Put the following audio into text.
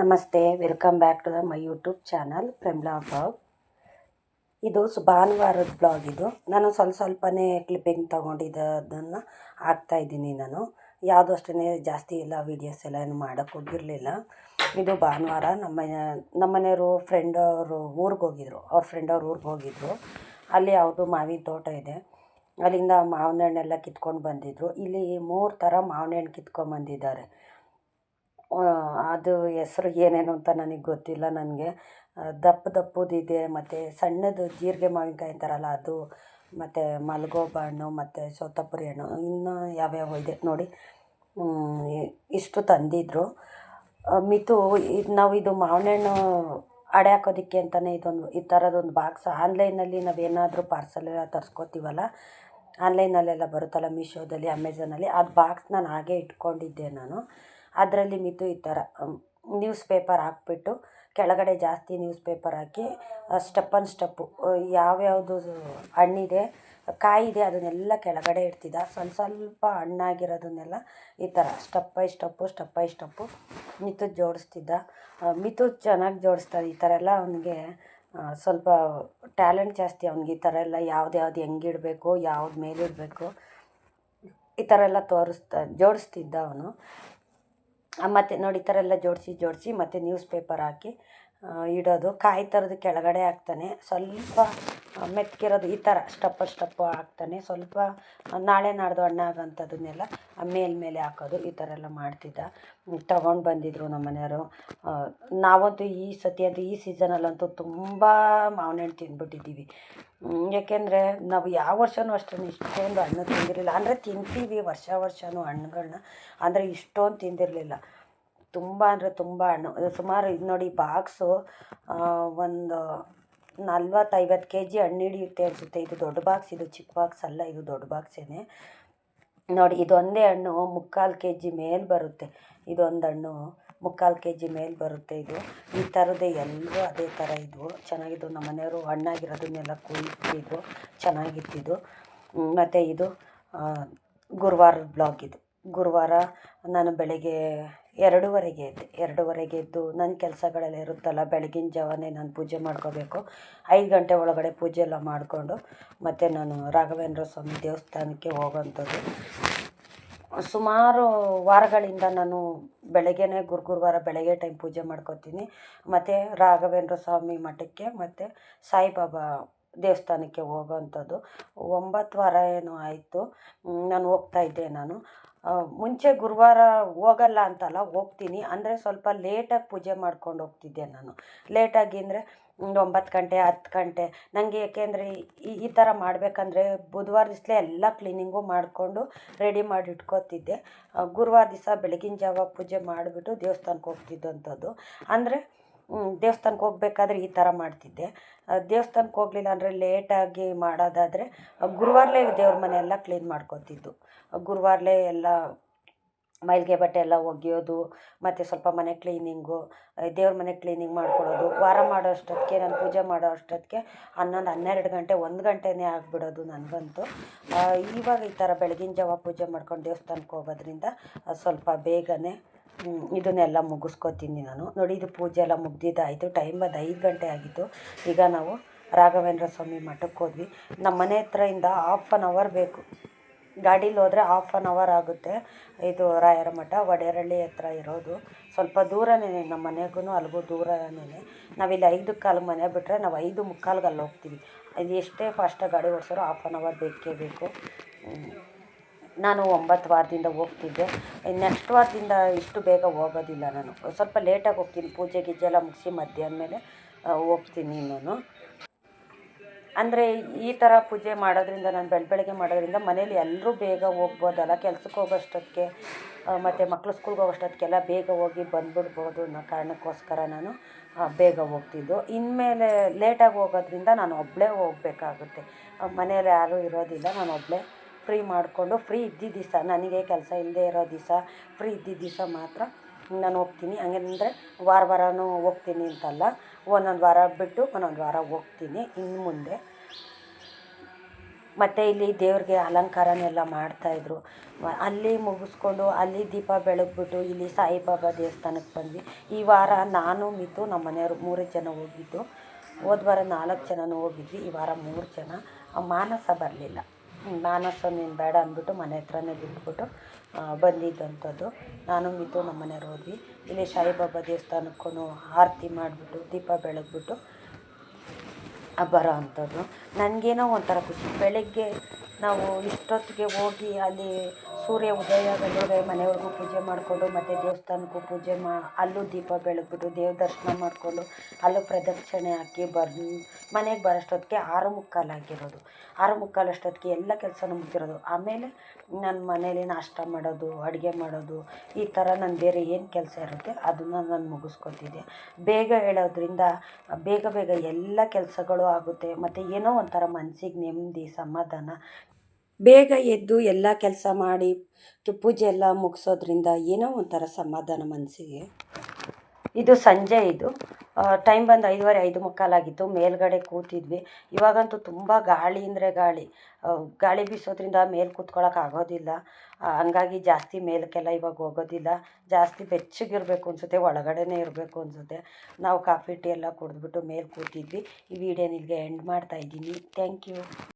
ನಮಸ್ತೆ, welcome back to the my YouTube channel Premla blog. ಇದು ಭಾನುವಾರದ ಬ್ಲಾಗ್ ಇದು. ನಾನು ಸ್ವಲ್ಪ ಸ್ವಲ್ಪನೇ ಕ್ಲಿಪ್ಪಿಂಗ್ ತೊಗೊಂಡಿದ್ದನ್ನು ಹಾಕ್ತಾಯಿದ್ದೀನಿ ನಾನು. ಯಾವುದು ಅಷ್ಟೇ ಜಾಸ್ತಿ ಇಲ್ಲ ವೀಡಿಯೋಸ್ ಎಲ್ಲ ಏನು ಮಾಡೋಕ್ಕೆ ಹೋಗಿರಲಿಲ್ಲ. ಇದು ಭಾನುವಾರ ನಮ್ಮ ನಮ್ಮನೆಯವರು ಫ್ರೆಂಡ್ ಅವರು ಊರಿಗೆ ಹೋಗಿದ್ರು. ಅವ್ರ ಫ್ರೆಂಡ್ ಅವ್ರ ಊರಿಗೆ ಹೋಗಿದ್ರು. ಅಲ್ಲಿ ಯಾವುದು ಮಾವಿನ ತೋಟ ಇದೆ. ಅಲ್ಲಿಂದ ಮಾವಿನ ಹಣ್ಣೆಲ್ಲ ಕಿತ್ಕೊಂಡು ಬಂದಿದ್ದರು ಇಲ್ಲಿ ಮೂರು ಥರ ಮಾವಿನ ಹಣ್ಣು ಕಿತ್ಕೊಂಬಂದಿದ್ದಾರೆ ಅದು ಹೆಸ್ರು ಏನೇನು ಅಂತ ನನಗೆ ಗೊತ್ತಿಲ್ಲ ನನಗೆ. ದಪ್ಪ ದಪ್ಪದಿದೆ, ಮತ್ತು ಸಣ್ಣದು ಜೀರಿಗೆ ಮಾವಿನಕಾಯಿ ಅಂತಾರಲ್ಲ ಅದು, ಮತ್ತು ಮಲ್ಗೋಬ ಹಣ್ಣು, ಮತ್ತು ಸೋತಪುರಿ ಹಣ್ಣು, ಇನ್ನೂ ಯಾವ್ಯಾವ ಇದೆ ನೋಡಿ. ಇಷ್ಟು ತಂದಿದ್ದರು ಮಿತು ಇದು ನಾವು ಇದು ಮಾವಿನ ಹಣ್ಣು ಅಡೆ ಹಾಕೋದಕ್ಕೆ ಅಂತಲೇ ಇದೊಂದು, ಈ ಥರದೊಂದು ಬಾಕ್ಸ್ ಆನ್ಲೈನಲ್ಲಿ ನಾವೇನಾದರೂ ಪಾರ್ಸಲ್ ಎಲ್ಲ ತರಿಸ್ಕೋತೀವಲ್ಲ, ಆನ್ಲೈನಲ್ಲೆಲ್ಲ ಬರುತ್ತಲ್ಲ ಮೀಶೋದಲ್ಲಿ ಅಮೆಝಾನಲ್ಲಿ ಅದು ಬಾಕ್ಸ್ ನಾನು ಹಾಗೆ ಇಟ್ಕೊಂಡಿದ್ದೆ ನಾನು. ಅದರಲ್ಲಿ ಮಿತು ಈ ಥರ ನ್ಯೂಸ್ ಪೇಪರ್ ಹಾಕ್ಬಿಟ್ಟು ಕೆಳಗಡೆ ಜಾಸ್ತಿ ನ್ಯೂಸ್ ಪೇಪರ್ ಹಾಕಿ ಸ್ಟೆಪ್ ಆನ್ ಸ್ಟೆಪ್ಪು ಯಾವ್ಯಾವುದು ಹಣ್ಣಿದೆ, ಕಾಯಿದೆ ಅದನ್ನೆಲ್ಲ ಕೆಳಗಡೆ ಇಡ್ತಿದ್ದ. ಸ್ವಲ್ಪ ಸ್ವಲ್ಪ ಹಣ್ಣಾಗಿರೋದನ್ನೆಲ್ಲ ಈ ಥರ step by step step by step Mithu ಜೋಡಿಸ್ತಿದ್ದ. Mithu ಚೆನ್ನಾಗಿ ಜೋಡಿಸ್ತಾರೆ ಈ ಥರ ಎಲ್ಲ ಅವನಿಗೆ ಸ್ವಲ್ಪ ಟ್ಯಾಲೆಂಟ್ ಜಾಸ್ತಿ ಅವ್ನಿಗೆ. ಈ ಥರ ಎಲ್ಲ ಯಾವ್ದು ಯಾವ್ದು ಹೆಂಗೆ ಇಡಬೇಕು, ಯಾವ್ದು ಮೇಲಿಡಬೇಕು ಈ ಥರ ಎಲ್ಲ ತೋರಿಸ್ತಾ, ಜೋಡಿಸ್ತಿದ್ದ ಅವನು. ಮತ್ತು ನೋಡಿ ಈ ಥರ ಎಲ್ಲ ಜೋಡಿಸಿ ಜೋಡಿಸಿ ಮತ್ತು ನ್ಯೂಸ್ ಪೇಪರ್ ಹಾಕಿ ಇಡೋದು. ಕಾಯಿ ಥರದ ಕೆಳಗಡೆ ಹಾಕ್ತಾನೆ. ಸ್ವಲ್ಪ ಮೆತ್ತಿರೋದು ಈ ಥರ ಸ್ಟೆಪ್ ಸ್ಟೆಪ್ ಹಾಕ್ತಾನೆ. ಸ್ವಲ್ಪ ನಾಳೆ ನಾಡ್ದು ಹಣ್ಣಾಗೋಂಥದ್ದನ್ನೆಲ್ಲ ಮೇಲ್ಮೇಲೆ ಹಾಕೋದು. ಈ ಥರ ಎಲ್ಲ ಮಾಡ್ತಿದ್ದ. ತಗೊಂಡು ಬಂದಿದ್ರು ನಮ್ಮ ಮನೆಯವರು. ನಾವಂತೂ ಈ ಸತಿ ಅಂತೂ, ಈ ಸೀಸನಲ್ಲಂತೂ ತುಂಬ ಮಾವಿನ ಹಣ್ಣು ತಿಂದ್ಬಿಟ್ಟಿದ್ದೀವಿ ಏಕೆಂದರೆ ನಾವು ಯಾವ ವರ್ಷವೂ ಅಷ್ಟೇ ಇಷ್ಟೊಂದು ಹಣ್ಣು ತಿಂದಿರಲಿಲ್ಲ. ಅಂದರೆ ತಿಂತೀವಿ ವರ್ಷ ವರ್ಷವೂ ಹಣ್ಣುಗಳನ್ನ ಅಂದರೆ ಇಷ್ಟೊಂದು ತಿಂದಿರಲಿಲ್ಲ. ತುಂಬ ಅಂದರೆ ತುಂಬ ಹಣ್ಣು. ಸುಮಾರು ಇದು ನೋಡಿ ಬಾಕ್ಸು ಒಂದು ನಲ್ವತ್ತು ಐವತ್ತು ಕೆ ಜಿ ಹಣ್ಣು ಹಿಡಿಯುತ್ತೆ ಅನಿಸುತ್ತೆ. ಇದು ದೊಡ್ಡ ಬಾಕ್ಸ್, ಇದು ಚಿಕ್ಕ ಬಾಕ್ಸ್ ಅಲ್ಲ, ಇದು ದೊಡ್ಡ ಬಾಕ್ಸೇನೆ. ನೋಡಿ, ಇದೊಂದೇ ಹಣ್ಣು, ಮುಕ್ಕಾಲು ಕೆ ಜಿ ಮೇಲೆ ಬರುತ್ತೆ. ಇದೊಂದು ಹಣ್ಣು, ಮುಕ್ಕಾಲು ಕೆ ಜಿ ಮೇಲೆ ಬರುತ್ತೆ ಇದು. ಈ ಥರದ್ದೇ ಎಲ್ಲರೂ ಅದೇ ಥರ ಇದ್ವು ಚೆನ್ನಾಗಿದ್ದು ನಮ್ಮ ಮನೆಯವರು ಹಣ್ಣಾಗಿರೋದನ್ನೆಲ್ಲ ಕುಯ್ತಿದ್ರು ಚೆನ್ನಾಗಿತ್ತಿದ್ದು ಮತ್ತು ಇದು ಗುರುವಾರದ ಬ್ಲಾಗ್ ಇದು. ಗುರುವಾರ ನಾನು ಬೆಳಗ್ಗೆ ಎರಡೂವರೆಗೆ ಎದ್ದು ಎರಡೂವರೆಗೆ ಎದ್ದು ನನ್ನ ಕೆಲಸಗಳೆಲ್ಲ ಇರುತ್ತಲ್ಲ, ಬೆಳಗಿನ ಜಾವನೇ ನಾನು ಪೂಜೆ ಮಾಡ್ಕೋಬೇಕು. ಐದು ಗಂಟೆ ಒಳಗಡೆ ಪೂಜೆ ಎಲ್ಲ ಮಾಡಿಕೊಂಡು ಮತ್ತು ನಾನು ರಾಘವೇಂದ್ರ ಸ್ವಾಮಿ ದೇವಸ್ಥಾನಕ್ಕೆ ಹೋಗೋಂಥದ್ದು. ಸುಮಾರು ವಾರಗಳಿಂದ ನಾನು ಬೆಳಗ್ಗೆನೇ ಗುರು ಗುರುವಾರ ಬೆಳಗ್ಗೆ ಟೈಮ್ ಪೂಜೆ ಮಾಡ್ಕೋತೀನಿ. ಮತ್ತು ರಾಘವೇಂದ್ರ ಸ್ವಾಮಿ ಮಠಕ್ಕೆ ಮತ್ತು ಸಾಯಿಬಾಬಾ ದೇವಸ್ಥಾನಕ್ಕೆ ಹೋಗೋವಂಥದ್ದು ಒಂಬತ್ತು ವಾರ ಏನೋ ಆಯಿತು. ನಾನು ಹೋಗ್ತಾಯಿದ್ದೆ ನಾನು. ಮುಂಚೆ ಗುರುವಾರ ಹೋಗಲ್ಲ ಅಂತಲ್ಲ, ಹೋಗ್ತೀನಿ. ಅಂದರೆ ಸ್ವಲ್ಪ ಲೇಟಾಗಿ ಪೂಜೆ ಮಾಡ್ಕೊಂಡು ಹೋಗ್ತಿದ್ದೆ ನಾನು. ಲೇಟಾಗಿ ಅಂದರೆ ಒಂಬತ್ತು ಗಂಟೆ, ಹತ್ತು ಗಂಟೆ. ನನಗೆ ಏಕೆಂದರೆ ಈ ಈ ಥರ ಮಾಡಬೇಕಂದ್ರೆ ಬುಧವಾರ ದಿವಸಲೇ ಎಲ್ಲ ಕ್ಲೀನಿಂಗು ಮಾಡಿಕೊಂಡು ರೆಡಿ ಮಾಡಿ ಇಟ್ಕೋತಿದ್ದೆ. ಗುರುವಾರ ದಿವಸ ಬೆಳಗಿನ ಜಾವ ಪೂಜೆ ಮಾಡಿಬಿಟ್ಟು ದೇವಸ್ಥಾನಕ್ಕೆ ಹೋಗ್ತಿದ್ದಂಥದ್ದು ಅಂದರೆ ದೇವಸ್ಥಾನಕ್ಕೆ ಹೋಗ್ಬೇಕಾದ್ರೆ ಈ ಥರ ಮಾಡ್ತಿದ್ದೆ. ದೇವಸ್ಥಾನಕ್ಕೆ ಹೋಗಲಿಲ್ಲ ಅಂದರೆ ಲೇಟಾಗಿ ಮಾಡೋದಾದರೆ ಗುರುವಾರಲೇ ದೇವ್ರ ಮನೆ ಎಲ್ಲ ಕ್ಲೀನ್ ಮಾಡ್ಕೊತಿದ್ದು ಗುರುವಾರಲೇ ಎಲ್ಲ ಮೈಲಿಗೆ ಬಟ್ಟೆ ಎಲ್ಲ ಒಗೆಯೋದು, ಮತ್ತು ಸ್ವಲ್ಪ ಮನೆ ಕ್ಲೀನಿಂಗು ದೇವ್ರ ಮನೆ ಕ್ಲೀನಿಂಗ್ ಮಾಡ್ಕೊಳ್ಳೋದು ವಾರ ಮಾಡೋ ಅಷ್ಟೊತ್ತಿಗೆ, ನಾನು ಪೂಜೆ ಮಾಡೋ ಅಷ್ಟೊತ್ತಿಗೆ ಹನ್ನೊಂದು, ಹನ್ನೆರಡು ಗಂಟೆ, ಒಂದು ಗಂಟೆನೇ ಆಗಿಬಿಡೋದು ನನಗಂತೂ. ಇವಾಗ ಈ ಥರ ಬೆಳಗಿನ ಜಾವ ಪೂಜೆ ಮಾಡ್ಕೊಂಡು ದೇವಸ್ಥಾನಕ್ಕೆ ಹೋಗೋದ್ರಿಂದ ಸ್ವಲ್ಪ ಬೇಗನೆ ಇದನ್ನೆಲ್ಲ ಮುಗಿಸ್ಕೊತೀನಿ ನಾನು. ನೋಡಿ, ಇದು ಪೂಜೆ ಎಲ್ಲ ಮುಗ್ದಿದ್ದಾಯಿತು. ಟೈಮ್ ಬಂದು ಐದು ಗಂಟೆ ಆಗಿತ್ತು. ಈಗ ನಾವು ರಾಘವೇಂದ್ರ ಸ್ವಾಮಿ ಮಠಕ್ಕೆ ಹೋದ್ವಿ. ನಮ್ಮ ಮನೆ ಹತ್ರದಿಂದ ಹಾಫ್ ಆನ್ ಅವರ್ ಬೇಕು. ಗಾಡೀಲಿ ಹೋದರೆ ಹಾಫ್ ಆನ್ ಅವರ್ ಆಗುತ್ತೆ. ಇದು ರಾಯರ ಮಠ ವಡೇರಳ್ಳಿ ಹತ್ರ ಇರೋದು. ಸ್ವಲ್ಪ ದೂರನೇ ನಮ್ಮ ಮನೆಗೂ ಅಲ್ಲಿಗೂ ದೂರನೇ. ನಾವಿಲ್ಲಿ ಐದು ಕಾಲು ಮನೆ ಬಿಟ್ಟರೆ ನಾವು ಐದು ಮುಕ್ಕಾಲ್ಗೆ ಅಲ್ಲಿ ಹೋಗ್ತೀವಿ. ಅದು ಎಷ್ಟೇ ಫಾಸ್ಟಾಗಿ ಗಾಡಿ ಓಡಿಸೋರು ಹಾಫ್ ಆನ್ ಅವರ್ ಬೇಕೇ ಬೇಕು. ನಾನು ಒಂಬತ್ತು ವಾರದಿಂದ ಹೋಗ್ತಿದ್ದೆ. ನೆಕ್ಸ್ಟ್ ವಾರದಿಂದ ಇಷ್ಟು ಬೇಗ ಹೋಗೋದಿಲ್ಲ ನಾನು. ಸ್ವಲ್ಪ ಲೇಟಾಗಿ ಹೋಗ್ತೀನಿ. ಪೂಜೆ ಗೀಜೆ ಎಲ್ಲ ಮುಗಿಸಿ ಮಧ್ಯಾಹ್ನ ಮೇಲೆ ಹೋಗ್ತೀನಿ ನಾನು. ಅಂದರೆ ಈ ಥರ ಪೂಜೆ ಮಾಡೋದ್ರಿಂದ, ನಾನು ಬೆಳ ಬೆಳಗ್ಗೆ ಮಾಡೋದ್ರಿಂದ ಮನೇಲಿ ಎಲ್ಲರೂ ಬೇಗ ಹೋಗ್ಬೋದಲ್ಲ. ಕೆಲ್ಸಕ್ಕೆ ಹೋಗೋಷ್ಟೊತ್ತಿಗೆ ಮತ್ತು ಮಕ್ಕಳು ಸ್ಕೂಲ್ಗೆ ಹೋಗೋಷ್ಟೊತ್ತಿಗೆಲ್ಲ ಬೇಗ ಹೋಗಿ ಬಂದುಬಿಡ್ಬೋದು ಅನ್ನೋ ಕಾರಣಕ್ಕೋಸ್ಕರ ನಾನು ಬೇಗ ಹೋಗ್ತಿದ್ದು. ಇನ್ಮೇಲೆ ಲೇಟಾಗಿ ಹೋಗೋದ್ರಿಂದ ನಾನು ಒಬ್ಬಳೇ ಹೋಗಬೇಕಾಗುತ್ತೆ. ಮನೇಲಿ ಯಾರೂ ಇರೋದಿಲ್ಲ. ನಾನು ಒಬ್ಬಳೇ ಫ್ರೀ ಮಾಡಿಕೊಂಡು ಫ್ರೀ ಇದ್ದಿದ್ದ ದಿವಸ, ನನಗೆ ಕೆಲಸ ಇಲ್ಲದೆ ಇರೋ ದಿವಸ ಫ್ರೀ ಇದ್ದಿದ್ದ ದಿವಸ ಮಾತ್ರ ನಾನು ಹೋಗ್ತೀನಿ. ಹಂಗಂದ್ರೆ ವಾರ ವಾರನೂ ಹೋಗ್ತೀನಿ ಅಂತಲ್ಲ, ಒಂದೊಂದು ವಾರ ಬಿಟ್ಟು ಒಂದೊಂದು ವಾರ ಹೋಗ್ತೀನಿ ಇನ್ನು ಮುಂದೆ. ಮತ್ತು ಇಲ್ಲಿ ದೇವ್ರಿಗೆ ಅಲಂಕಾರನೆಲ್ಲ ಮಾಡ್ತಾಯಿದ್ರು ಅಲ್ಲಿ ಮುಗಿಸ್ಕೊಂಡು ಅಲ್ಲಿ ದೀಪ ಬೆಳಗ್ಬಿಟ್ಟು ಇಲ್ಲಿ ಸಾಯಿಬಾಬಾ ದೇವಸ್ಥಾನಕ್ಕೆ ಬಂದ್ವಿ. ಈ ವಾರ ನಾನು, ಮಿತು, ನಮ್ಮ ಮನೆಯವರು ಮೂರೇ ಜನ ಹೋಗಿದ್ದು. ಹೋದ ವಾರ ನಾಲ್ಕು ಜನನೂ ಹೋಗಿದ್ವಿ, ಈ ವಾರ ಮೂರು ಜನ. ಮಾನಸ ಬರಲಿಲ್ಲ. ಮಾನಸ ನೀನು ಬೇಡ ಅಂದ್ಬಿಟ್ಟು ಮನೆ ಹತ್ರನೇ ಬಿಟ್ಬಿಟ್ಟು ಬಂದಿದ್ದಂಥದ್ದು. ನಾನು ಮಿತು ನಮ್ಮ ಮನೆಯವ್ರು ಹೋದ್ವಿ. ಇಲ್ಲಿ ಸಾಯಿಬಾಬಾ ದೇವಸ್ಥಾನಕ್ಕೂ ಆರತಿ ಮಾಡಿಬಿಟ್ಟು, ದೀಪ ಬೆಳಗ್ಬಿಟ್ಟು ಬರೋ ಅಂಥದ್ದು. ನನಗೇನೋ ಒಂಥರ ಖುಷಿ. ಬೆಳಗ್ಗೆ ನಾವು ಇಷ್ಟೊತ್ತಿಗೆ ಹೋಗಿ ಅಲ್ಲಿ ಸೂರ್ಯ ಉದಯ ಆಗೋದ್ರೆ ಮನೆಯವ್ರಿಗೂ ಪೂಜೆ ಮಾಡಿಕೊಂಡು ಮತ್ತು ದೇವಸ್ಥಾನಕ್ಕೂ ಪೂಜೆ ಮಾ, ಅಲ್ಲೂ ದೀಪ ಬೆಳಗ್ಬಿಟ್ಟು ದೇವ್ರ ದರ್ಶನ ಮಾಡಿಕೊಂಡು ಅಲ್ಲೂ ಪ್ರದಕ್ಷಿಣೆ ಹಾಕಿ ಬರ್, ಮನೆಗೆ ಬರೋಷ್ಟೊತ್ತಿಗೆ ಆರು ಮುಕ್ಕಾಲು ಆಗಿರೋದು. ಆರು ಮುಕ್ಕಾಲು ಅಷ್ಟೊತ್ತಿಗೆ ಎಲ್ಲ ಕೆಲಸನೂ ಮುಗಿದಿರೋದು. ಆಮೇಲೆ ನನ್ನ ಮನೇಲಿ ನಾಷ್ಟ ಮಾಡೋದು, ಅಡುಗೆ ಮಾಡೋದು, ಈ ಥರ ನನ್ನ ಬೇರೆ ಏನು ಕೆಲಸ ಇರುತ್ತೆ ಅದನ್ನು ನಾನು ಮುಗಿಸ್ಕೊತಿದ್ದೆ. ಬೇಗ ಹೇಳೋದ್ರಿಂದ, ಬೇಗ ಬೇಗ ಎಲ್ಲ ಕೆಲಸಗಳು ಆಗುತ್ತೆ. ಮತ್ತು ಏನೋ ಒಂಥರ ಮನಸ್ಸಿಗೆ ನೆಮ್ಮದಿ, ಸಮಾಧಾನ ಬೇಗ ಎದ್ದು ಎಲ್ಲ ಕೆಲಸ ಮಾಡಿ ಪೂಜೆ ಎಲ್ಲ ಮುಗಿಸೋದ್ರಿಂದ ಏನೋ ಒಂಥರ ಸಮಾಧಾನ ಮನಸ್ಸಿಗೆ ಇದು ಸಂಜೆ ಇದು. ಟೈಮ್ ಬಂದು ಐದುವರೆ ಐದು ಮುಕ್ಕಾಲಾಗಿತ್ತು ಮೇಲ್ಗಡೆ ಕೂತಿದ್ವಿ. ಇವಾಗಂತೂ ತುಂಬ ಗಾಳಿ ಅಂದರೆ ಗಾಳಿ. ಗಾಳಿ ಬೀಸೋದ್ರಿಂದ ಮೇಲೆ ಕೂತ್ಕೊಳ್ಳೋಕೆ ಆಗೋದಿಲ್ಲ. ಹಂಗಾಗಿ ಜಾಸ್ತಿ ಮೇಲಕ್ಕೆಲ್ಲ ಇವಾಗ ಹೋಗೋದಿಲ್ಲ. ಜಾಸ್ತಿ ಬೆಚ್ಚಗಿರಬೇಕು ಅನಿಸುತ್ತೆ, ಒಳಗಡೆನೇ ಇರಬೇಕು ಅನಿಸುತ್ತೆ. ನಾವು ಕಾಫಿ, ಟೀ ಎಲ್ಲ ಕುಡಿದ್ಬಿಟ್ಟು ಮೇಲೆ ಕೂತಿದ್ವಿ. ಈ ವಿಡಿಯೋನ ಇಲ್ಲಿಗೆ ಎಂಡ್ ಮಾಡ್ತಾ ಇದ್ದೀನಿ. Thank you